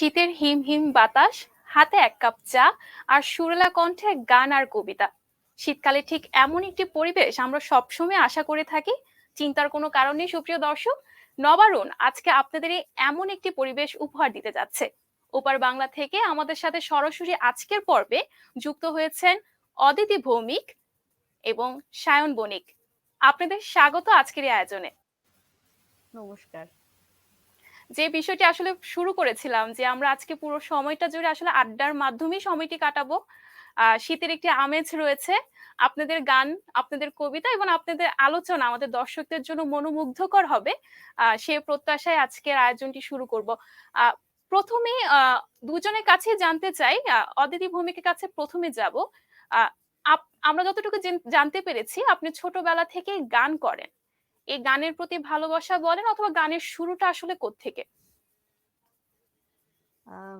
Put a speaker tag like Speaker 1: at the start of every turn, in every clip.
Speaker 1: শীতের হিম হিম বাতাস, হাতে এক কাপ চা আর সুরেলা কণ্ঠে গান আর কবিতা। শীতকালে ঠিক এমন একটি পরিবেশ আমরা সবসময় আশা করে থাকি। চিন্তার কোনো কারণ নেই, সুপ্রিয় দর্শক। নবারুণ আজকে আপনাদের এমন একটি পরিবেশ উপহার দিতে যাচ্ছে। ওপার বাংলা থেকে আমাদের সাথে সরাসরি আজকের পর্বে যুক্ত হয়েছেন অদিতি ভৌমিক এবং সায়ন বণিক। আপনাদের স্বাগত আজকের আয়োজনে।
Speaker 2: নমস্কার।
Speaker 1: যে বিষয়টি আসলে শুরু করেছিলাম যে আমরা আজকে পুরো সময়টা জুড়ে আসলে আড্ডার মাধ্যমেই সময়টি কাটাবো। শীতের একটি আমেজ রয়েছে। আপনাদের গান, আপনাদের কবিতা এবং আপনাদের আলোচনা আমাদের দর্শকদের জন্য মনোমুগ্ধকর হবে। সে প্রত্যাশায় আজকের আয়োজনটি শুরু করব। প্রথমে দুজনের কাছে জানতে চাই অদিতি ভৌমিকের কাছে প্রথমে যাব। আমরা যতটুকু জানতে পেরেছি, আপনি ছোটবেলা থেকেই গান করেন। এই গানের প্রতি ভালোবাসা বলেন অথবা গানের শুরুটা আসলে কোত্থেকে?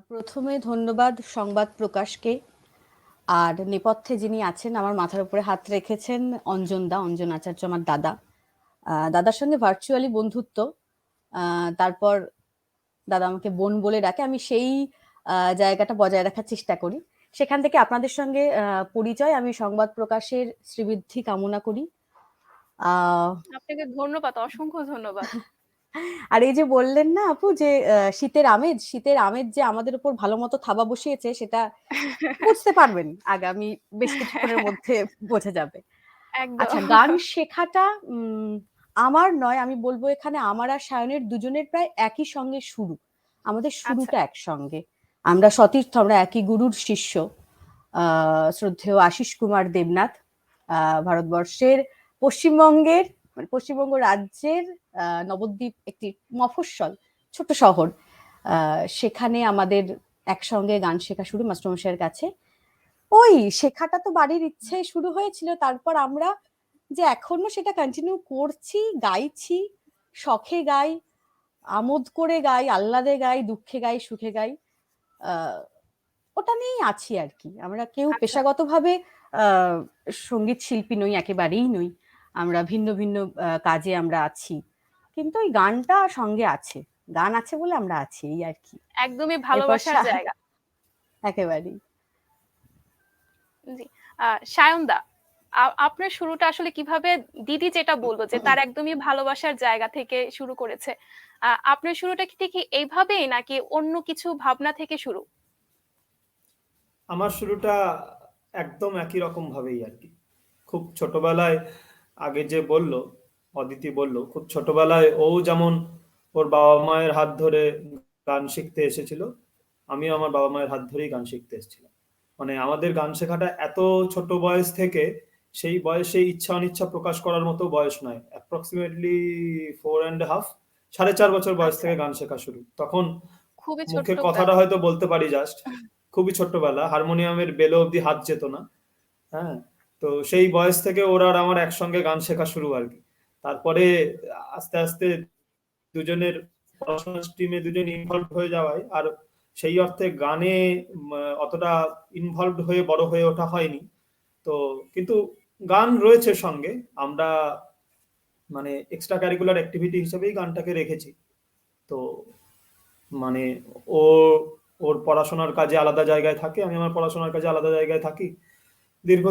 Speaker 2: প্রথমে ধন্যবাদ সংবাদ প্রকাশকে। আর নেপথ্যে যিনি আছেন, আমার মাথার উপরে হাত রেখেছেন অঞ্জন দা, অঞ্জন আচার্য, আমার দাদা। দাদার সঙ্গে ভার্চুয়ালি বন্ধুত্ব। তারপর দাদা আমাকে বোন বলে ডাকে। আমি সেই জায়গাটা বজায় রাখার চেষ্টা করি। সেখান থেকে আপনাদের সঙ্গে পরিচয়। আমি সংবাদ প্রকাশের শ্রীবৃদ্ধি কামনা করি। আহ
Speaker 1: আপনাকে ধন্যবাদ অসংখ্য ধন্যবাদ।
Speaker 2: আর এই যে বললেন না আপু যে শীতের আমেজ শীতের আমেজ যে আমাদের উপর ভালো মতো থাবা বসিয়েছে সেটা বুঝতে পারবেন আগামী বেশ কিছুক্ষণের মধ্যে বোঝা যাবে। আচ্ছা গান শেখাটা আমার নয় আমি বলব এখানে আমার আর সায়নের দুজনের প্রায় একই সঙ্গে শুরু। আমাদের শুরুটা একসঙ্গে। আমরা সতীর্থ আমরা একই গুরুর শিষ্য আহ শ্রদ্ধেয় আশিস কুমার দেবনাথ আহ ভারতবর্ষের পশ্চিমবঙ্গের মানে পশ্চিমবঙ্গ রাজ্যের নবদ্বীপ একটি মফস্বল ছোট শহর। সেখানে আমাদের একসঙ্গে গান শেখা শুরু মাস্টারমশাইয়ের কাছে। ওই শেখাটা তো বাড়ির ইচ্ছে শুরু হয়েছিল তারপর আমরা যে এখনও সেটা কন্টিনিউ করছি গাইছি শখে গাই আমোদ করে গাই আহ্লাদে গাই দুঃখে গাই সুখে গাই ওটা নিয়েই আছি আর কি। আমরা কেউ
Speaker 1: আচ্ছা।
Speaker 2: পেশাগতভাবে আহ, সংগীত শিল্পী নই একেবারেই নই। আমরা ভিন্ন ভিন্ন কাজে আমরা আছি। কিন্তু ওই গানটা সঙ্গে আছে। গান আছে বলে আমরা আছি এই আর কি।
Speaker 1: একদমই ভালোবাসার জায়গা।
Speaker 2: একেবারেই।
Speaker 1: জি সায়নদা আপনার শুরুটা আসলে কীভাবে দিদি যেটা বলল যে তার একদমই ভালোবাসার জায়গা থেকে শুরু করেছে আহ, আপনার শুরুটা কি ঠিক এইভাবেই নাকি অন্য কিছু ভাবনা থেকে শুরু?
Speaker 3: আমার শুরুটা একদম একই রকম ভাবেই আর কি। খুব ছোটবেলায় আগে যে বলল অদিতি বলল খুব ছোটবেলায় ও যেমন ওর বাবা মায়ের হাত ধরে গান শিখতে এসেছিল আমিও আমার বাবা মায়ের হাত ধরেই গান শিখতে এসেছিলাম। মানে আমাদের গান শেখাটা এত ছোট বয়স থেকে সেই বয়সে ইচ্ছা অনিচ্ছা প্রকাশ করার মতো বয়স নয়। অ্যাপ্রক্সিমেটলি ফোর অ্যান্ড হাফ সাড়ে চার বছর বয়স থেকে গান শেখা শুরু। তখন মুখে কথাটা হয়তো বলতে পারি জাস্ট খুবই ছোট্টবেলা হারমোনিয়ামের বেলো অব্দি হাত যেত না। হ্যাঁ তো সেই বয়স থেকে ওরা আর আমার একসঙ্গে গান শেখা শুরু আর কি। তারপরে আস্তে আস্তে দুজনের পড়াশোনার স্ট্রিমে দুজন ইনভলভ হয়ে যাওয়ায়, আর সেই অর্থে গানে অতটা ইনভলভ হয়ে বড় হয়ে ওঠা হয়নি। তো কিন্তু গান রয়েছে সঙ্গে, আমরা মানে এক্সট্রা ক্যারিকুলার অ্যাক্টিভিটি হিসেবেই গানটাকে রেখেছি। তো মানে ও, ওর পড়াশোনার কাজে আলাদা জায়গায় থাকে, আমি আমার পড়াশোনার কাজে আলাদা জায়গায় থাকি। দীর্ঘ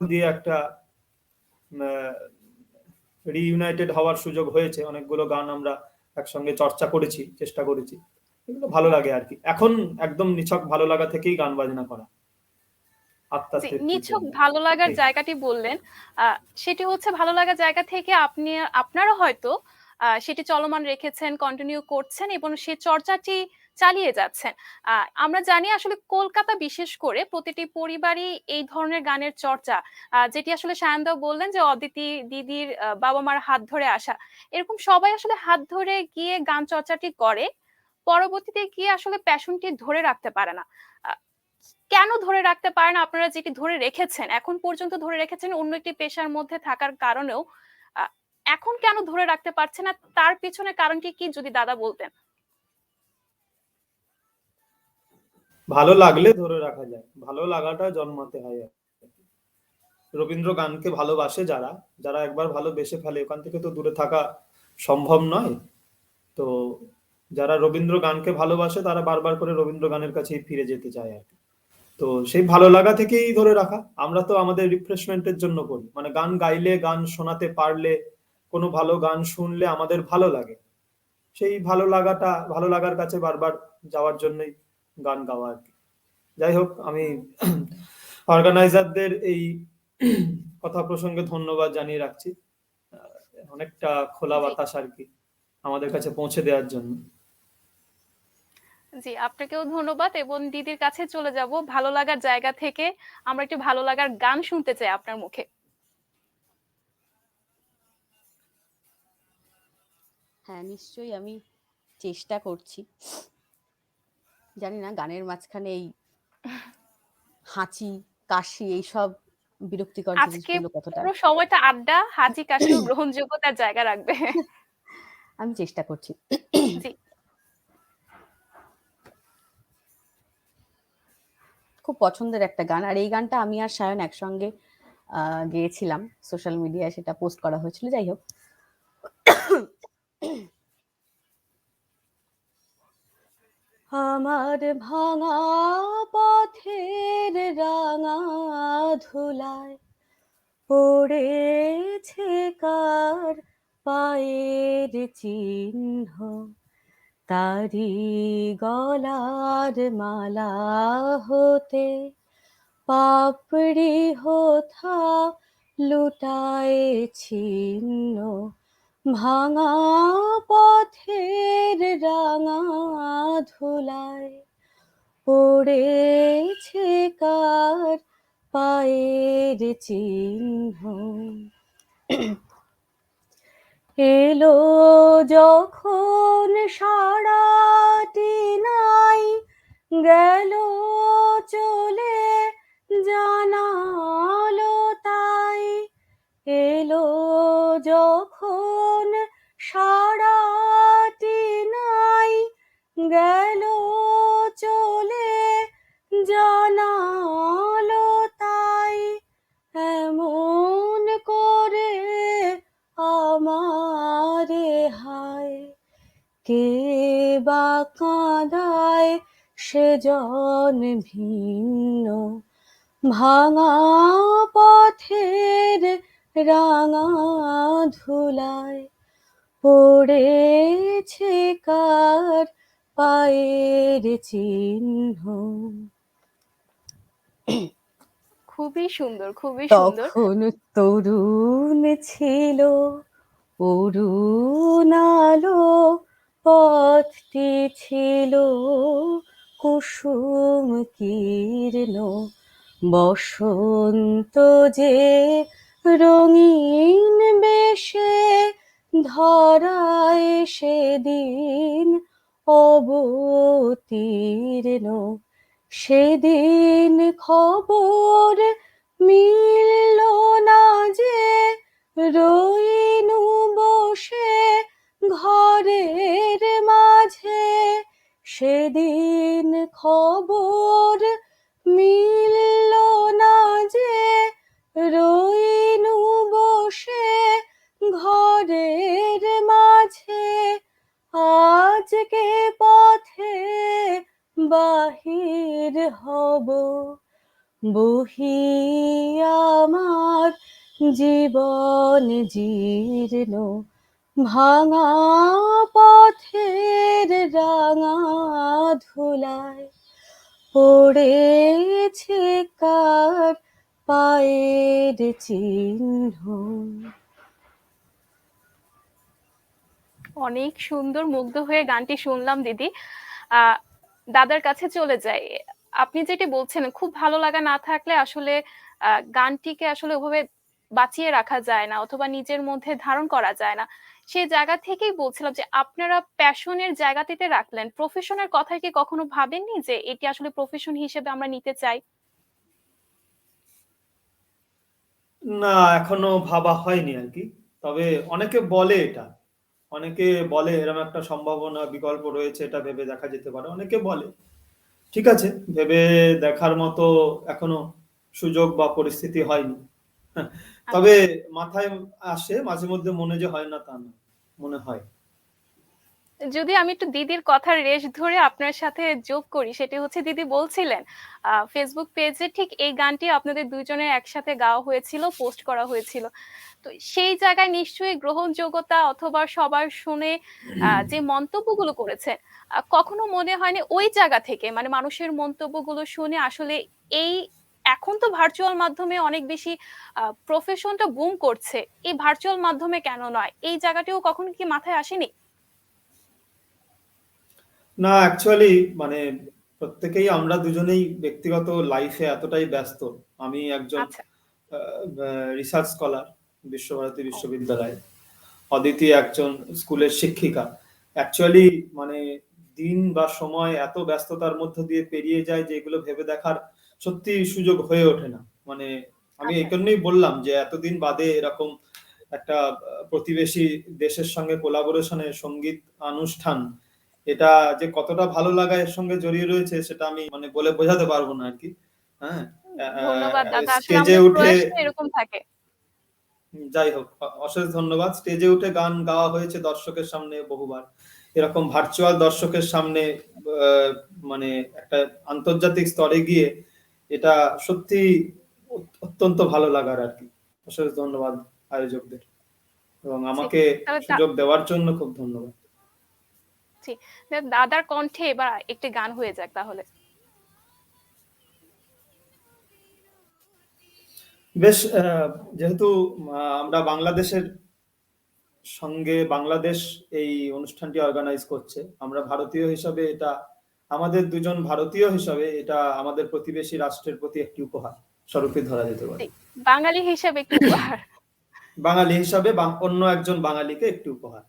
Speaker 3: দিয়ে একটা রিইউনাইটেড হওয়ার সুযোগ হয়েছে। অনেকগুলো গান আমরা একসঙ্গে চর্চা করেছি চেষ্টা করেছি। এগুলো ভালো লাগে আর কি। এখন একদম নিছক ভালো লাগা থেকেই গান বাজনা করা।
Speaker 1: নিছক ভালো লাগার জায়গাটি বললেন। সেটি হচ্ছে ভালো লাগার জায়গা থেকে আপনি আপনারা হয়তো সেটি চলমান রেখেছেন কন্টিনিউ করছেন এবং সে চর্চাটি চালিয়ে যাচ্ছেন। আমরা জানি আসলে কলকাতা বিশেষ করে প্রতিটি পরিবারই এই ধরনের গানের চর্চা যেটি আসলে সায়নদাও বললেন যে অদিতি দিদির বাবা মার হাত ধরে আসা। এরকম সবাই আসলে হাত ধরে গিয়ে গান চর্চাটি করে, পরবর্তীতে গিয়ে আসলে প্যাশনটি ধরে রাখতে পারে না। কেন ধরে রাখতে পারে না? আপনারা যেটি ধরে রেখেছেন, এখন পর্যন্ত ধরে রেখেছেন অন্য একটি পেশার মধ্যে থাকার কারণেও এখন কেন ধরে রাখতে পারছে না? তার পিছনে কারণটি কি যদি দাদা বলতেন?
Speaker 3: ভালো লাগলে ধরে রাখা যায়। ভালো লাগাটা জন্মাতে হয়। রবীন্দ্র গানকে ভালোবাসে যারা যারা একবার ভালোবেসে ফেলে। ওখান থেকে তো দূরে থাকা সম্ভব নয়। তো যারা রবীন্দ্র গানকে ভালোবাসে, তারা বারবার করে রবীন্দ্র গানের কাছেই ফিরে যেতে চায় আর তো সেই ভালো লাগা থেকেই ধরে রাখা। আমরা তো আমাদের রিফ্রেশমেন্টের জন্য করি। মানে গান গাইলে, গান শোনাতে পারলে, কোনো ভালো গান শুনলে আমাদের ভালো লাগে। সেই ভালো লাগাটা, ভালো লাগার কাছে বারবার যাওয়ার জন্যই গান গাওয়া আর কি। যাই হোক আমি অর্গানাইজারদের এই কথা প্রসঙ্গে ধন্যবাদ জানিয়ে রাখছি। অনেকটা খোলা বাতাস আর কি আমাদের কাছে পৌঁছে দেওয়ার জন্য।
Speaker 1: জি আপনাকেও ধন্যবাদ এবং দিদির কাছে চলে যাব। ভালো লাগার জায়গা থেকে আমরা একটু ভালো লাগার গান শুনতে চাই আপনার মুখে।
Speaker 2: হ্যাঁ নিশ্চয়ই আমি চেষ্টা করছি। জানি না গানের মাঝখানে এই হাঁচি কাশি এইসব বিরক্তিকর জিনিসগুলো কতটা
Speaker 1: পুরো সময়টা আড্ডা হাজি কাশি গ্রহণযোগ্যতার জায়গা রাখবে।
Speaker 2: আমি চেষ্টা করছি। খুব পছন্দের একটা গান আর এই গানটা আমি আর সায়ন একসঙ্গে আহ, গেয়েছিলাম। সোশ্যাল মিডিয়ায় সেটা পোস্ট করা হয়েছিল যাই হোক। আমার ভাঙা পথের রাঙা ধুলায় পড়েছে কার পায়ের চিহ্ন? তারি গলার মালা হতে পাপড়ি হোথা লুটায় ছিন্ন। ভাঙা পথের রাঙা ধুলায় পড়েছে কার পায়ের চিহ্ন। এলো যখন সারাটি নাই, গেল চলে জানালো তাই। এলো যখন সেজন ভিন্ন ভাঙা পথের রাঙা ধুলায় পড়েছে কার পায়ের চিহ্ন।
Speaker 1: খুবই সুন্দর খুবই সুন্দর।
Speaker 2: তখন তরুণ ছিল অরুণ আলো পথটি ছিল। কুসুম কীর্ণ, বসন্ত যে রঙিন বেশে ধরায় সেদিন অবতীর্ণ, সেদিন খবর মিলল না যে রইনু বসে ঘরের মাঝে। সেদিন খবর মিলল না যে রইনু বসে ঘরের মাঝে। আজকে পথে বাহির হব, বহি আমার জীবন জীর্ণ। ভাঙা পথের রাঙা ধুলায় পড়েছে কার পায়ের চিহ্ন।
Speaker 1: অনেক সুন্দর মুগ্ধ হয়ে গানটি শুনলাম, দিদি। দাদার কাছে চলে যাই। আপনি যেটি বলছেন, খুব ভালো লাগা না থাকলে আসলে গানটিকে আসলে ওভাবে বাঁচিয়ে রাখা যায় না, অথবা নিজের মধ্যে ধারণ করা যায় না। সেই জায়গা থেকেই বলছিলাম যে আপনারা প্যাশনের জায়গাটিতে রাখলেন। প্রফেশনের কথা কি কখনো ভাবেননি যে এটি আসলে প্রফেশন হিসেবে আমরা নিতে চাই?
Speaker 3: না এখনও ভাবা হয়নি আর কি তবে অনেকে বলে এটা। অনেকে বলে এরকম একটা সম্ভাবনা বিকল্প রয়েছে এটা ভেবে দেখা যেতে পারে। অনেকে বলে। ঠিক আছে ভেবে দেখার মতো এখনও সুযোগ বা পরিস্থিতি হয়নি। হ্যাঁ, তবে মাথায় আসে মাঝে মধ্যে মনে যে হয় না তা না মনে হয়।
Speaker 1: যদি আমি একটু দিদির কথার রেশ ধরে আপনার সাথে যোগ করি সেটি হচ্ছে দিদি বলছিলেন ফেসবুক পেজে ঠিক এই গানটি আপনাদের দুইজনের একসাথে গাওয়া হয়েছিল পোস্ট করা হয়েছিল। তো সেই জায়গায় নিশ্চয়ই গ্রহণযোগ্যতা অথবা সবার শুনে যে মন্তব্যগুলো করেছে কখনো মনে হয়নি ওই জায়গা থেকে মানে মানুষের মন্তব্যগুলো শুনে আসলে এই এখন তো ভার্চুয়াল মাধ্যমে অনেক বেশি প্রফেশনটা বুম করছে। এই ভার্চুয়াল মাধ্যমে কেন নয়? এই জায়গাটিও কখনো কি মাথায় আসেনি?
Speaker 3: না অ্যাকচুয়ালি মানে প্রত্যেকেই আমরা দুজনেই ব্যক্তিগত লাইফে এতটাই ব্যস্ত। আমি একজন
Speaker 1: আচ্ছা।
Speaker 3: রিসার্চ স্কলার বিশ্বভারতী বিশ্ববিদ্যালয়ে। অদিতি একজন স্কুলের শিক্ষিকা। অ্যাকচুয়ালি মানে দিন বা সময় এত ব্যস্ততার মধ্য দিয়ে পেরিয়ে যায় যে এগুলো ভেবে দেখার সত্যি সুযোগ হয়ে ওঠে না। মানে আমি এই
Speaker 1: আচ্ছা।
Speaker 3: কারণেই বললাম যে এতদিন বাদে এরকম একটা প্রতিবেশী দেশের সঙ্গে কোলাবোরেশনে সংগীত অনুষ্ঠান এটা যে কতটা ভালো লাগা এর সঙ্গে জড়িয়ে রয়েছে সেটা আমি মানে বলে বোঝাতে পারব না আর কি হ্যাঁ স্টেজে উঠে
Speaker 1: এরকম থাকে।
Speaker 3: যাই হোক অশেষ ধন্যবাদ। স্টেজে উঠে গান গাওয়া হয়েছে দর্শকের সামনে বহুবার। এরকম ভার্চুয়াল দর্শকের সামনে আহ, মানে একটা আন্তর্জাতিক স্তরে গিয়ে এটা সত্যি অত্যন্ত ভালো লাগার আর কি। অশেষ ধন্যবাদ আয়োজকদের। এবং আমাকে সুযোগ দেওয়ার জন্য খুব ধন্যবাদ।
Speaker 1: দাদার কণ্ঠে এবার একটি গান হয়ে যাক তাহলে।
Speaker 3: বেশ যেহেতু আমরা বাংলাদেশের সঙ্গে বাংলাদেশ এই অনুষ্ঠানটি অর্গানাইজ করছে আমরা ভারতীয় হিসাবে এটা আমাদের দুজন ভারতীয় হিসাবে এটা আমাদের প্রতিবেশী রাষ্ট্রের প্রতি একটি উপহার স্বরূপে ধরা যেতে পারে।
Speaker 1: বাঙালি হিসেবে একটু উপহার।
Speaker 3: বাঙালি হিসাবে অন্য একজন বাঙালিকে একটি উপহার।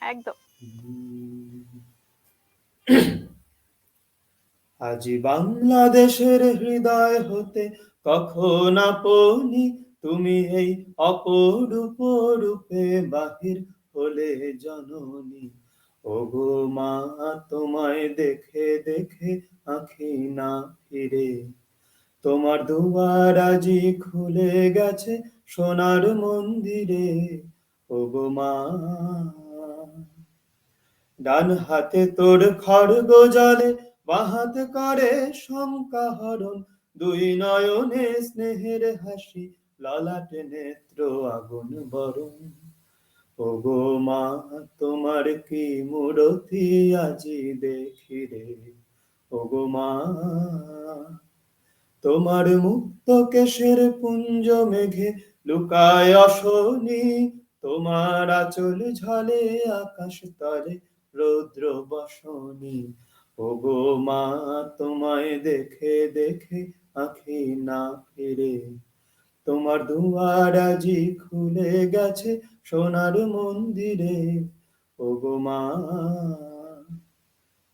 Speaker 1: একদম।
Speaker 3: আজি বাংলাদেশের হৃদয় হতে কখন আপনি তুমি এই অপরূপ রূপে বাহির হলে জননী? ওগো মা, তোমায় দেখে দেখে আখি না ফিরে। তোমার দুয়ার আজি খুলে গেছে সোনার মন্দিরে। ওগো মা, ডান হাতে তোর খড়গ জলে বাহাত করে শঙ্কা হরণ দুই নয়নে স্নেহের হাসি, ললাটে নেত্র আগুন বরণ। ওগো মা, তোমার কি মূরতি আজি দেখি রে? ওগো মা, তোমার মুক্ত কেশের পুঞ্জ মেঘে লুকায় অশনি, তোমার আচল ঝলে আকাশ তলে রৌদ্র বসনি। ওগো মা, তোমায় দেখে দেখে আখি না ফিরে, তোমার দুয়ার আজি খুলে গেছে সোনার মন্দিরে, ওগো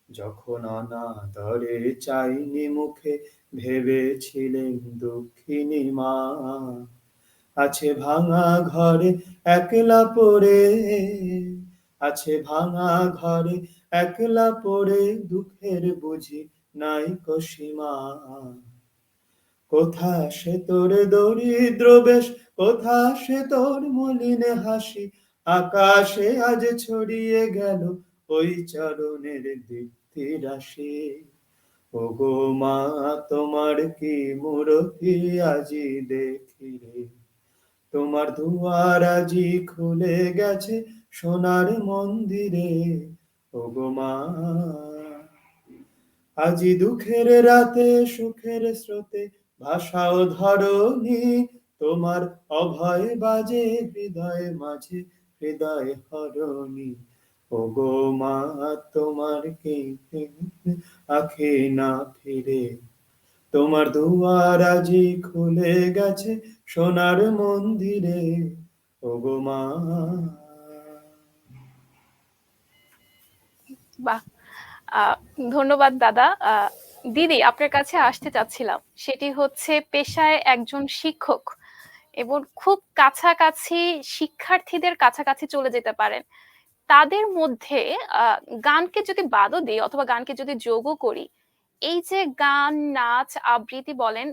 Speaker 3: যখন অনাদরে চাইনি মুখে, ভেবেছিলেন দুঃখিনী মা। আছে ভাঙা ঘরে একলা পড়ে, আছে ভাঙা ঘরে একলা পড়ে, দুঃখের বুঝি নাই কসীমা। কোথা সে তোর দরিদ্র বেশ কোথা সে তোর মলিন হাসি? আকাশে আজ ছড়িয়ে গেল ওই চরণের দীপ্তি রাশি। ওগো মা, তোমার কি মূরতি আজি দেখি রে? তোমার দুয়ার আজি খুলে গেছে সোনার মন্দিরে। ওগো মা, আজি দুঃখের রাতে, সুখের স্রোতে ভাষাও ধরনি তোমার অভয় বাজে হৃদয় মাঝে হৃদয় হরণি। ওগো মা, তোমার কি আখে না ফিরে। তোমার দুয়ার আজি খুলে গেছে সোনার মন্দিরে। ওগো মা।
Speaker 1: ধন্যবাদ দাদা। দিদি, আপনার কাছে আসতে চাচ্ছিলাম। সেটি হচ্ছে পেশায় একজন শিক্ষক। এবং খুব কাছাকাছি শিক্ষার্থীদের কাছাকাছি চলে যেতে পারেন। তাদের মধ্যে গানকে যদি বাদও দিই অথবা গানকে যদি যোগও করি, এই যে গান, নাচ, আবৃত্তি বলেন,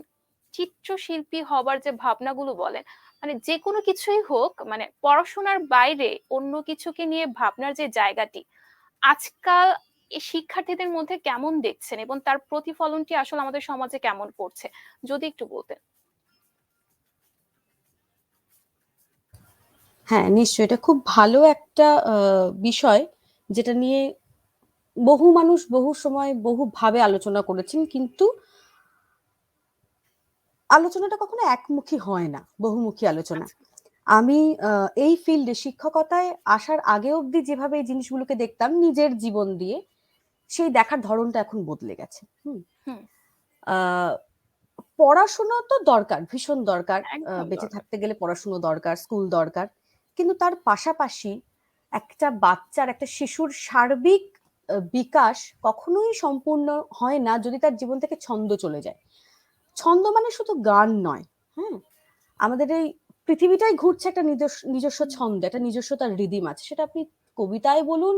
Speaker 1: চিত্রশিল্পী হবার যে ভাবনাগুলো বলেন মানে যে কোনো কিছুই হোক মানে পড়াশোনার বাইরে অন্য কিছুকে নিয়ে ভাবনার যে জায়গাটি, আজকাল শিক্ষার্থীদের মধ্যে কেমন দেখছেন এবং তার প্রতিফলনটি আসলে আমাদের সমাজে কেমন পড়ছে? যদি একটু বলতেন।
Speaker 2: হ্যাঁ নিশ্চয়ই। এটা খুব ভালো একটা আহ, বিষয় যেটা নিয়ে বহু মানুষ বহু সময় বহু ভাবে আলোচনা করেছেন কিন্তু আলোচনাটা কখনো একমুখী হয় না বহুমুখী আলোচনা।
Speaker 1: আচ্ছা,
Speaker 2: আমি এই ফিল্ডে শিক্ষকতায় আসার আগে অবধি যেভাবে এই জিনিসগুলোকে দেখতাম নিজের জীবন দিয়ে সেই দেখার ধরনটা এখন বদলে গেছে। হুম। পড়াশোনা তো দরকার ভীষণ দরকার বেঁচে থাকতে গেলে পড়াশুনো দরকার স্কুল দরকার। কিন্তু তার পাশাপাশি একটা বাচ্চার, একটা শিশুর সার্বিক বিকাশ কখনোই সম্পূর্ণ হয় না যদি তার জীবন থেকে ছন্দ চলে যায়। ছন্দ মানে শুধু গান নয় হ্যাঁ আমাদের এই পৃথিবীটাই ঘুরছে একটা নিজস্ব নিজস্ব ছন্দ, একটা নিজস্ব তার রিদিম আছে। সেটা আপনি কবিতায় বলুন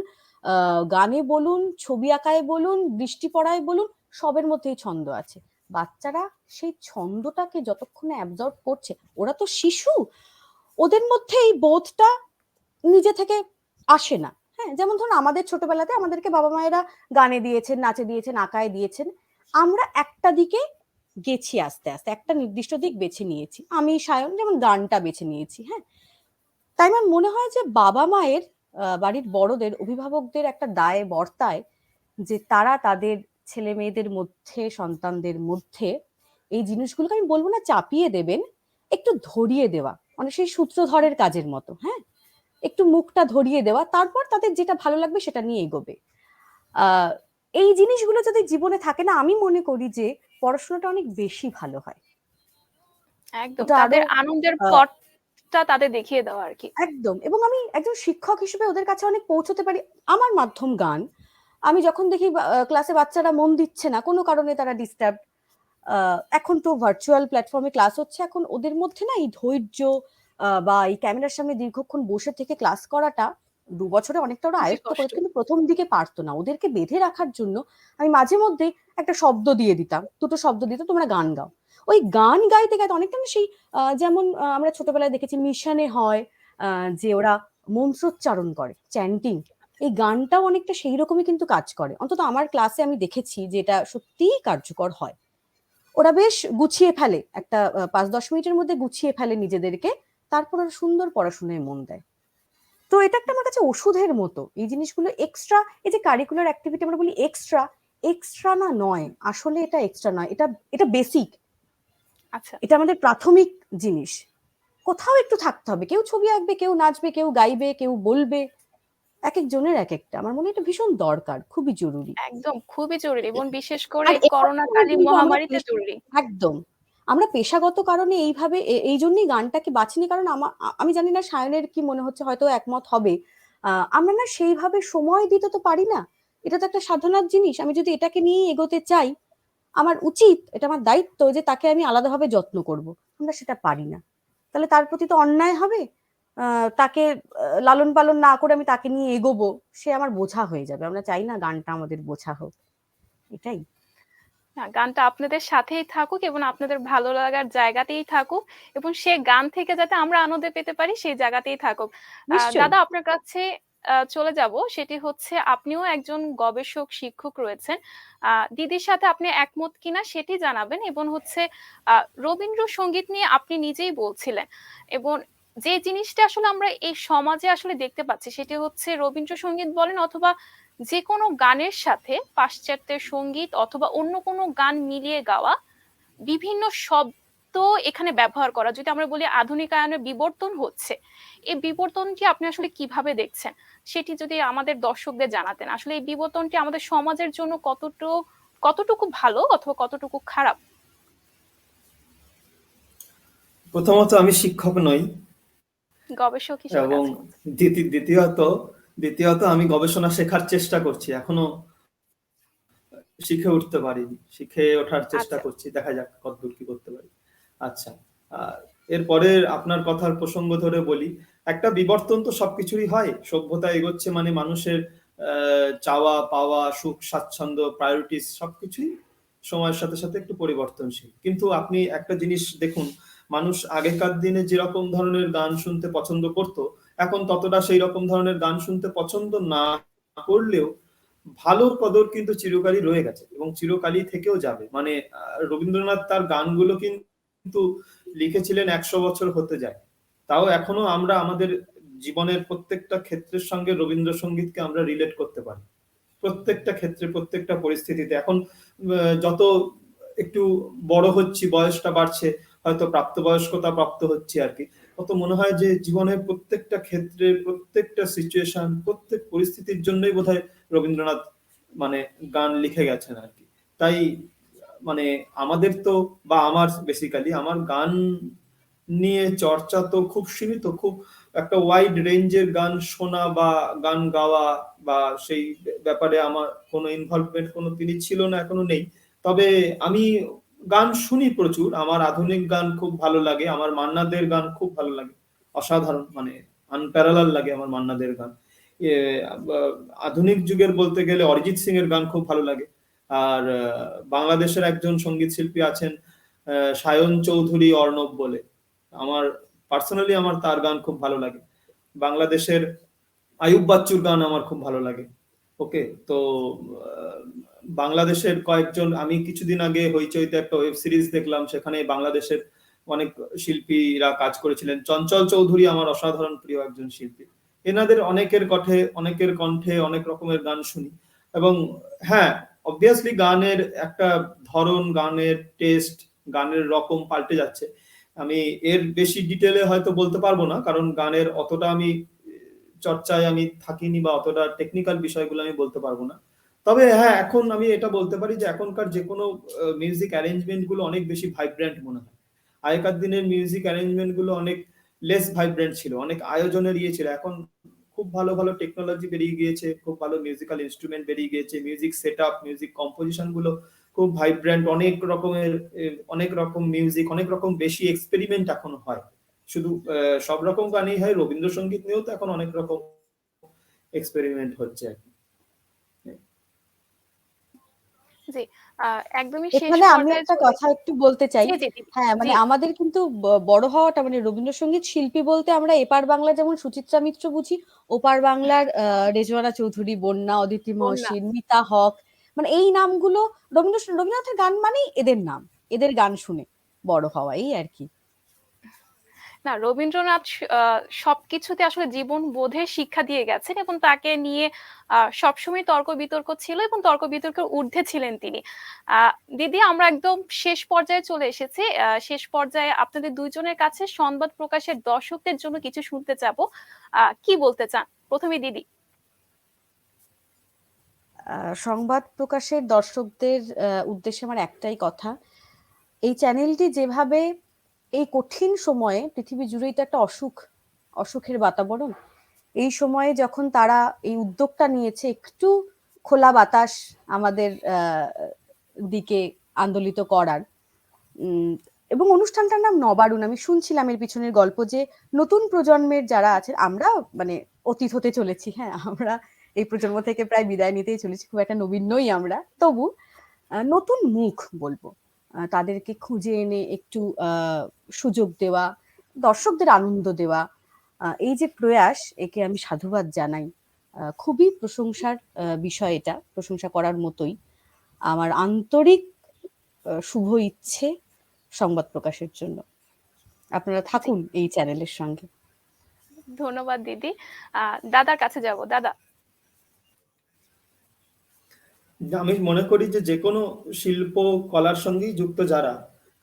Speaker 2: গানে বলুন, ছবি আঁকায় বলুন বৃষ্টি পড়ায় বলুন, সবের মধ্যেই ছন্দ আছে। বাচ্চারা সেই ছন্দটাকে যতক্ষণে অ্যাবজর্ব করছে, ওরা তো শিশু ওদের মধ্যে এই বোধটা নিজে থেকে আসে না। হ্যাঁ যেমন ধরুন আমাদের ছোটবেলাতে আমাদেরকে বাবা মায়েরা গানে দিয়েছেন, নাচে দিয়েছেন, আঁকায় দিয়েছেন। আমরা একটা দিকে গেছি আস্তে আস্তে, একটা নির্দিষ্ট দিক বেছে নিয়েছি। আমি, সায়ন যেমন গানটা বেছে নিয়েছি হ্যাঁ। তাই আমার মনে হয় যে বাবা মায়ের বাড়ির বড়দের, অভিভাবকদের একটা দায় বর্তায় যে তারা তাদের ছেলে মেয়েদের মধ্যে, সন্তানদের মধ্যে এই জিনিসগুলোকে আমি বলব না চাপিয়ে দেবেন, একটু ধরিয়ে দেওয়া। মানে সেই সূত্রধরের কাজের মতো হ্যাঁ? একটু মুখটা ধরিয়ে দেওয়া তারপর তাদের যেটা ভালো লাগবে সেটা নিয়ে এগোবে। এই জিনিসগুলো যদি জীবনে থাকে না আমি মনে করি যে পড়াশোনাটা অনেক বেশি ভালো হয়।
Speaker 1: একদম তাদের আনন্দের পথটা তাদের দেখিয়ে দেওয়া আর কি।
Speaker 2: একদম এবং আমি একজন শিক্ষক হিসেবে ওদের কাছে অনেক পৌঁছতে পারি। আমার মাধ্যম গান আমি যখন দেখি ক্লাসে বাচ্চারা মন দিচ্ছে না কোনো কারণে তারা ডিস্টার্ব এখন তো ভার্চুয়াল প্ল্যাটফর্মে ক্লাস হচ্ছে। এখন ওদের মধ্যে না এই ধৈর্য বা এই ক্যামেরার সামনে দীর্ঘক্ষণ বসে থেকে ক্লাস করাটা দু বছরে অনেকটা ওরা আয়ত্ত। করেছে কিন্তু প্রথম দিকে পারতো না। ওদেরকে বেঁধে রাখার জন্য আমি মাঝে মধ্যে একটা শব্দ দিয়ে দিতাম দুটো শব্দ দিতে তোমরা গান গাও। ওই গান গাইতে গাইতে অনেকটা না সেই যেমন আমরা ছোটবেলায় দেখেছি মিশনে হয় যে ওরা মন্ত্রোচ্চারণ করে চ্যান্টিং এই গানটাও অনেকটা সেই রকমই কিন্তু কাজ করে। অন্তত আমার ক্লাসে আমি দেখেছি যে এটা সত্যিই কার্যকর হয়। ওরা বেশ গুছিয়ে ফেলে। একটা পাঁচ দশ মিনিটের মধ্যে গুছিয়ে ফেলে নিজেদেরকে। তারপর ওরা সুন্দর পড়াশোনায় মন দেয়। তো এটা একটা আমার কাছে ওষুধের মতো। এই জিনিসগুলো এক্সট্রা এই যে কারিকুলার অ্যাক্টিভিটি আমরা বলি এক্সট্রা এক্সট্রা না নয় আসলে এটা এক্সট্রা নয় এটা এটা বেসিক
Speaker 1: আচ্ছা।
Speaker 2: এটা আমাদের প্রাথমিক জিনিস। কোথাও একটু থাকতে হবে। কেউ ছবি আঁকবে কেউ নাচবে কেউ গাইবে কেউ বলবে। এক একজনের এক একটা আমার মনে হয় এটা ভীষণ দরকার খুবই জরুরি।
Speaker 1: একদম খুবই জরুরি এবং বিশেষ করে করোনাকালীন মহামারীতে জরুরি।
Speaker 2: একদম। আমরা পেশাগত কারণে এইভাবে এই জন্যই গানটাকে বাছিনি কারণ আমা- আমি জানি না সায়নের কি মনে হচ্ছে হয়তো একমত হবে। আহ, আমরা না সেইভাবে সময় দিতে তো পারি না। এটা তো একটা সাধনার জিনিস। আমি যদি এটাকে নিয়ে এগোতে চাই আমার উচিত এটা আমার দায়িত্ব যে তাকে আমি আলাদাভাবে যত্ন করব। আমরা সেটা পারি না। তাহলে তার প্রতি তো অন্যায় হবে? তাকে লালন পালন না করে আমি তাকে নিয়ে এগোবো সে আমার বোঝা হয়ে যাবে। আমরা চাই না গানটা আমাদের বোঝা হোক। এটাই।
Speaker 1: না গানটা আপনাদের সাথেই থাকুক এবং আপনাদের ভালো লাগার জায়গাতেই থাকুক এবং সে গান থেকে যাতে আমরা আনন্দ পেতে পারি সেই জায়গাতেই থাকুক। দাদা আপনার কাছে চলে যাব। সেটি হচ্ছে আপনিও একজন গবেষক শিক্ষক রয়েছেন। আহ, দিদির সাথে আপনি একমত কিনা সেটি জানাবেন এবং হচ্ছে আহ, রবীন্দ্রসঙ্গীত নিয়ে আপনি নিজেই বলছিলেন এবং যে জিনিসটা আসলে আমরা এই সমাজে আসলে দেখতে পাচ্ছি সেটি হচ্ছে রবীন্দ্রসঙ্গীত বলেন অথবা যে কোনো গানের সাথে পাশ্চাত্যের সংগীত অথবা অন্য কোনো গান মিলিয়ে গাওয়া বিভিন্ন শব্দ এখানে ব্যবহার করা। যদি আমরা বলি আধুনিকায়নের বিবর্তন হচ্ছে, এই বিবর্তনটি আপনি আসলে কীভাবে দেখছেন? সেটি যদি আমাদের দর্শকদের জানাতেন। আসলে এই বিবর্তনটি আমাদের সমাজের জন্য কতটুকু কতটুকু ভালো অথবা কতটুকু খারাপ?
Speaker 3: প্রথমত আমি শিক্ষক নই।
Speaker 1: গবেষক হিসেবে
Speaker 3: এবং দ্বিতীয়ত দ্বিতীয়ত আমি গবেষণা শেখার চেষ্টা করছি এখনও শিখে উঠতে পারিনি শিখে ওঠার চেষ্টা
Speaker 1: আচ্ছা।
Speaker 3: করছি দেখা যাক কতদূর কি করতে পারি। আচ্ছা আর এরপরে আপনার কথার প্রসঙ্গ ধরে বলি একটা বিবর্তন তো সবকিছুরই হয় সভ্যতা এগোচ্ছে মানে মানুষের আহ, চাওয়া পাওয়া সুখ স্বাচ্ছন্দ্য প্রায়োরিটিস সবকিছুই সময়ের সাথে সাথে একটু পরিবর্তনশীল। কিন্তু আপনি একটা জিনিস দেখুন মানুষ আগেকার দিনে যেরকম ধরনের গান শুনতে পছন্দ করত, এখন ততটা সেই রকম ধরনের গান শুনতে পছন্দ না করলেও ভালোর কদর কিন্তু চিরকালই রয়ে গেছে এবং চিরকালই থেকেও যাবে। মানে রবীন্দ্রনাথ তার গানগুলো কিন্তু লিখেছিলেন একশো বছর হতে যায়। তাও এখনও আমরা আমাদের জীবনের প্রত্যেকটা ক্ষেত্রের সঙ্গে রবীন্দ্রসঙ্গীতকে আমরা রিলেট করতে পারি। প্রত্যেকটা ক্ষেত্রে, প্রত্যেকটা পরিস্থিতিতে। এখন যত একটু বড় হচ্ছি, বয়সটা বাড়ছে হয়তো প্রাপ্তবয়স্কতা প্রাপ্ত হচ্ছে আর কি। তত মনে হয় যে জীবনের প্রত্যেকটা ক্ষেত্রে, প্রত্যেকটা সিচুয়েশন প্রত্যেক পরিস্থিতির জন্যই বোধহয় রবীন্দ্রনাথ মানে গান লিখে গেছেন আর কি। তাই মানে আমাদের তো বা আমার বেসিক্যালি আমার গান নিয়ে চর্চা তো খুব সীমিত, খুব একটা ওয়াইড রেঞ্জের গান শোনা বা গান গাওয়া বা সেই ব্যাপারে আমার কোনো ইনভলভমেন্ট কোনো, তিনি ছিল না, এখনও নেই। তবে আমি গান শুনি প্রচুর। আমার আধুনিক গান খুব ভালো লাগে। আমার মান্নাদের গান খুব ভালো লাগে। অসাধারণ মানে আনপ্যারালাল লাগে আমার মান্নাদের গান। আধুনিক যুগের বলতে গেলে অরিজিৎ সিং এর গান খুব ভালো লাগে। আর বাংলাদেশের একজন সংগীত শিল্পী আছেন সায়ন চৌধুরী অর্ণব বলে। আমার পার্সোনালি আমার তার গান খুব ভালো লাগে। বাংলাদেশের আয়ুব বাচ্চুর গান আমার খুব ভালো লাগে। ওকে তো বাংলাদেশের কয়েকজন, আমি কিছুদিন আগে হইচইতে একটা ওয়েব সিরিজ দেখলাম, সেখানে বাংলাদেশের অনেক শিল্পীরা কাজ করেছিলেন। চঞ্চল চৌধুরী আমার অসাধারণ প্রিয় একজন শিল্পী। এনাদের অনেকের কণ্ঠে অনেকের কণ্ঠে অনেক রকমের গান শুনি। এবং হ্যাঁ অবভিয়াসলি গানের একটা ধরন, গানের টেস্ট গানের রকম পাল্টে যাচ্ছে। আমি এর বেশি ডিটেলে হয়তো বলতে পারব না, কারণ গানের অতটা আমি, চর্চায় আমি থাকিনি বা অতটা টেকনিক্যাল বিষয়গুলো আমি বলতে পারব না। তবে হ্যাঁ এখন আমি এটা বলতে পারি যে এখনকার যে কোনো মিউজিক অ্যারেঞ্জমেন্টগুলো অনেক বেশি ভাইব্রেন্ট মনে হয়। আগেকার দিনের মিউজিক অ্যারেঞ্জমেন্টগুলো অনেক লেস ভাইব্রেন্ট ছিল, অনেক আয়োজনের ইয়ে ছিল। এখন খুব ভালো ভালো টেকনোলজি বেরিয়ে গিয়েছে, খুব ভালো মিউজিক্যাল ইনস্ট্রুমেন্ট বেরিয়ে গিয়েছে মিউজিক সেট আপ মিউজিক কম্পোজিশনগুলো খুব ভাইব্রেন্ট অনেক রকমের অনেক রকম মিউজিক অনেক রকম বেশি এক্সপেরিমেন্ট এখন হয়। শুধু সব রকম গানই হয়, রবীন্দ্রসঙ্গীত নিয়েও তো এখন অনেক রকম এক্সপেরিমেন্ট হচ্ছে আর কি।
Speaker 1: জি একদমই শেষ
Speaker 2: এখানে আমি একটা কথা একটু বলতে চাই। হ্যাঁ মানে আমাদের কিন্তু বড় হওয়াটা মানে রবীন্দ্রসঙ্গীত শিল্পী বলতে আমরা এপার বাংলা যেমন সুচিত্রা মিত্র বুঝি ওপার বাংলার আহ, রেজওয়ানা চৌধুরী বন্যা অদিতি। মহসিন মিতা হক মানে এই নামগুলো রবীন্দ্র রবীন্দ্রনাথের গান মানেই এদের নাম এদের গান শুনে বড় হওয়াই আর কি।
Speaker 1: না, রবীন্দ্রনাথ সবকিছুতে আসলে জীবন বোধের শিক্ষা দিয়ে গেছেন এবং তাকে নিয়ে সবসময় তর্ক বিতর্ক ছিল এবং তর্ক বিতর্কের ঊর্ধ্বে ছিলেন তিনি। দিদি, আমরা একদম শেষ পর্যায়ে চলে এসেছি। শেষ পর্যায়ে আপনাদের দুইজনের কাছে সংবাদ প্রকাশের দর্শকদের জন্য কিছু শুনতে চাবো। কি বলতে চান? প্রথমে দিদি।
Speaker 2: সংবাদ প্রকাশের দর্শকদের উদ্দেশ্যে আমার একটাই কথা। এই চ্যানেলটি যেভাবে এই কঠিন সময়ে পৃথিবী জুড়েই তো একটা অসুখ, অসুখের বাতাবরণ। এই সময়ে যখন তারা এই উদ্যোগটা নিয়েছে, একটু খোলা বাতাস আমাদের দিকে আন্দোলিত করার এবং অনুষ্ঠানটার নাম নবারুণ। আমি শুনছিলাম এর পিছনের গল্প যে নতুন প্রজন্মের যারা আছেন আমরা মানে অতীত হতে চলেছি হ্যাঁ আমরা এই প্রজন্ম থেকে প্রায় বিদায় নিতেই চলেছি, খুব একটা নবীন নই আমরা। তবু নতুন মুখ বলব। তাদেরকে খুঁজে এনে একটু সুযোগ দেওয়া, দর্শকদের আনন্দ দেওয়া এই যে প্রয়াস, একে আমি সাধুবাদ জানাই। খুবই প্রশংসার বিষয় এটা, প্রশংসা করার মতোই। আমার আন্তরিক শুভ ইচ্ছে সংবাদ প্রকাশের জন্য। আপনারা থাকুন এই চ্যানেলের সঙ্গে।
Speaker 1: ধন্যবাদ দিদি। দাদার কাছে যাব। দাদা
Speaker 3: আমি মনে করি যে যে কোনো শিল্প কলার সঙ্গেই যুক্ত যারা,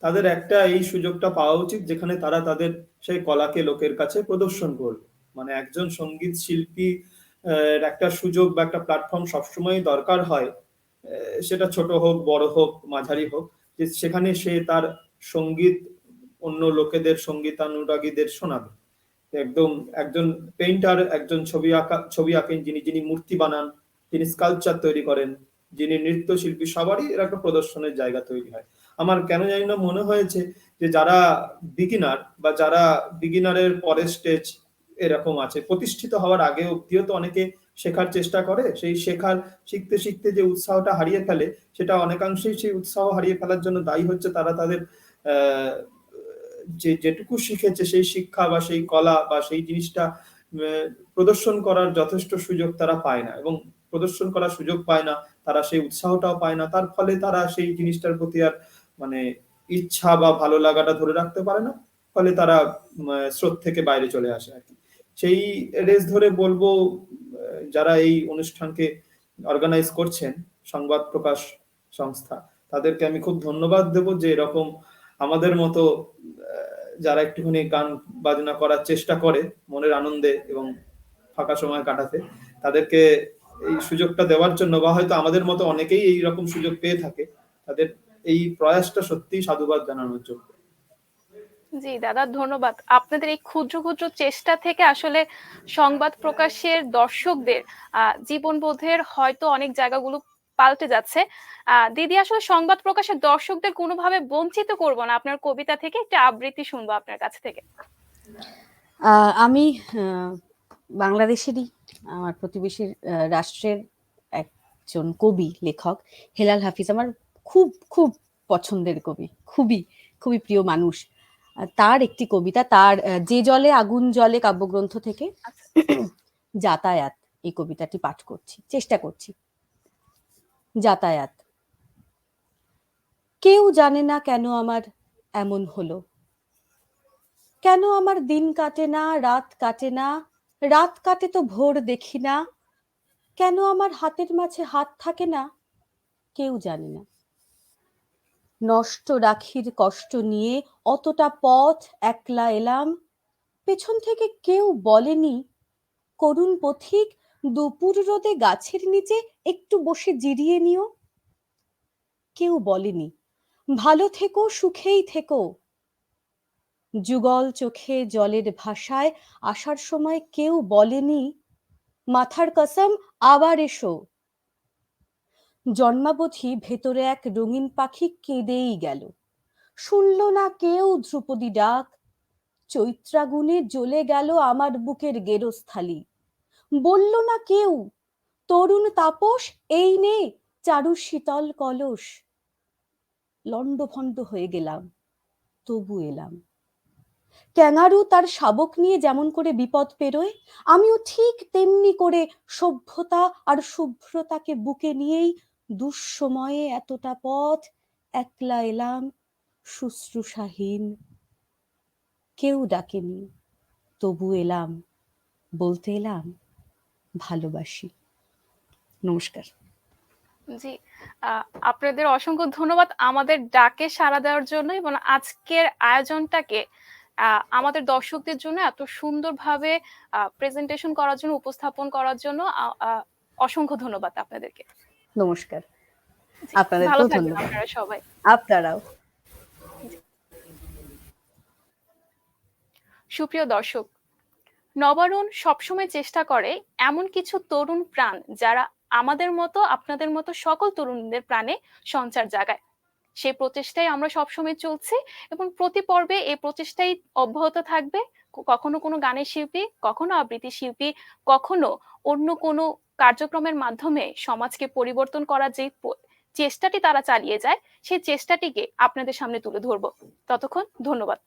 Speaker 3: তাদের একটা এই সুযোগটা পাওয়া উচিত যেখানে তারা তাদের সেই কলাকে লোকের কাছে প্রদর্শন করবে মানে একজন সংগীত শিল্পী একটা সুযোগ বা একটা প্ল্যাটফর্ম সবসময় দরকার হয় সেটা ছোট হোক, বড় হোক, মাঝারি হোক, যে সেখানে সে তার সংগীত অন্য লোকেদের সঙ্গীতানুরাগীদের শোনাবে। একদম একজন পেইন্টার একজন ছবি আঁকা, ছবি আঁকেন, যিনি যিনি মূর্তি বানান, তিনি স্কাল্পচার তৈরি করেন যিনি নৃত্যশিল্পী, সবারই এর একটা প্রদর্শনের জায়গা তৈরি হয়। আমার কেন জানি না মনে হয়েছে যে যারা বিগিনার বা যারা বিগিনারের পরের স্টেজ এরকম আছে, প্রতিষ্ঠিত হওয়ার আগে অব্দিও তো অনেকে শেখার চেষ্টা করে, সেই শেখার শিখতে শিখতে যে উৎসাহটা হারিয়ে ফেলে, সেটা অনেকাংশেই সেই উৎসাহ হারিয়ে ফেলার জন্য দায়ী হচ্ছে তারা তাদের যে যেটুকু শিখেছে সেই শিক্ষা বা সেই কলা বা সেই জিনিসটা প্রদর্শন করার যথেষ্ট সুযোগ তারা পায় না এবং প্রদর্শন করার সুযোগ পায় না। তারা সেই উৎসাহটাও পায় না। তার ফলে তারা সেই জিনিসটার প্রতি আর মানে ইচ্ছা বা ভালো লাগাটা ধরে রাখতে পারে না। ফলে তারা স্রোত থেকে বাইরে চলে আসে আর কি। সেই রেস ধরে বলব যারা এই অনুষ্ঠানকে অর্গানাইজ করছেন, সংবাদ প্রকাশ সংস্থা, তাদেরকে আমি খুব ধন্যবাদ দেব যে এরকম আমাদের মতো যারা একটুখানি গান বাজনা করার চেষ্টা করে মনের আনন্দে এবং ফাঁকা সময় কাটাতে, তাদেরকে এই সুযোগটা দেওয়ার জন্য বা হয়তো আমাদের মতো অনেকেই এই রকম সুযোগ পেয়ে থাকে তাদের এই প্রয়াসটা সত্যি সাধুবাদ জানানোর জন্য।
Speaker 1: জি দাদা ধন্যবাদ। আপনাদের এই ক্ষুদ্র ক্ষুদ্র চেষ্টা থেকে আসলে সংবাদ প্রকাশের দর্শকদের আহ, জীবনবোধের হয়তো অনেক জায়গাগুলো পাল্টে যাচ্ছে। আহ, দিদি আসলে সংবাদ প্রকাশের দর্শকদের কোনোভাবে বঞ্চিত করব না। আপনার কবিতা থেকে একটা আবৃত্তি শুনব আপনার কাছ থেকে।
Speaker 2: আহ, আমি আহ, বাংলাদেশেরই আমার প্রতিবেশীর রাষ্ট্রের একজন কবি লেখক হেলাল হাফিজ আমার খুব খুব পছন্দের কবি খুবই খুবই প্রিয় মানুষ। তার একটি কবিতা তার যে জলে আগুন জলে কাব্যগ্রন্থ থেকে যাতায়াত এই কবিতাটি পাঠ করছি চেষ্টা করছি। যাতায়াত। কেউ জানে না কেন আমার এমন হলো। কেন আমার দিন কাটে না রাত কাটে না রাত কাটে তো ভোর দেখি না। কেন আমার হাতের মাঝে হাত থাকে না? কেউ জানে না। নষ্ট রাখির কষ্ট নিয়ে অতটা পথ একলা এলাম। পেছন থেকে কেউ বলেনি, করুণ পথিক, দুপুর রোদে গাছের নিচে একটু বসে জিরিয়ে নিও। কেউ বলেনি, ভালো থেকো, সুখেই থেকো। যুগল চোখে জলের ভাষায় আসার সময় কেউ বলেনি, মাথার কসম, আবার এসো। জন্মাবধি ভেতরে এক রঙিন পাখি কেঁদেই গেল। শুনল না কেউ, ধ্রুপদী ডাক? চৈত্রাগুনে জ্বলে গেল আমার বুকের গেরস্থালি। বলল না কেউ, তরুণ তাপস, এই নে চারু শীতল কলস। লণ্ডভণ্ড হয়ে গেলাম, তবু এলাম। ক্যাঙারু তার শাবক নিয়ে যেমন করে বিপদ পেরোয়, আমিও ঠিক তেমনি করে সভ্যতা আর শুভ্রতাকে বুকে নিয়েই দুঃসময়ে এতটা পথ একলা এলাম শুশ্রূষাহীন। কেউ ডাকেনি, তবু এলাম, বলতে এলাম, ভালোবাসি। নমস্কার।
Speaker 1: জি আপনাদের অসংখ্য ধন্যবাদ আমাদের ডাকে সাড়া দেওয়ার জন্য এবং আজকের আয়োজনটাকে আমাদের দর্শকদের জন্য এত সুন্দরভাবে প্রেজেন্টেশন করার জন্য উপস্থাপন করার জন্য অসংখ্য ধন্যবাদ আপনাদেরকে।
Speaker 2: নমস্কার।
Speaker 1: জি,
Speaker 2: আপনাদেরকেও
Speaker 1: ভালো থাকবেন আপনারা সবাই।
Speaker 2: আপনারাও।
Speaker 1: সুপ্রিয় দর্শক নবারুণ সবসময় চেষ্টা করে এমন কিছু তরুণ প্রাণ যারা আমাদের মতো আপনাদের মতো সকল তরুণদের প্রাণে সঞ্চার জাগায়। সেই প্রচেষ্টাই আমরা সবসময় চলছি এবং প্রতি পর্বে এই প্রচেষ্টাই অব্যাহত থাকবে। কখনো কোনো গানের শিল্পী, কখনো আবৃত্তি শিল্পী, কখনো অন্য কোনো কার্যক্রমের মাধ্যমে সমাজকে পরিবর্তন করার যে চেষ্টাটি তারা চালিয়ে যায় সেই চেষ্টাটিকে আপনাদের সামনে তুলে ধরবো। ততক্ষণ ধন্যবাদ।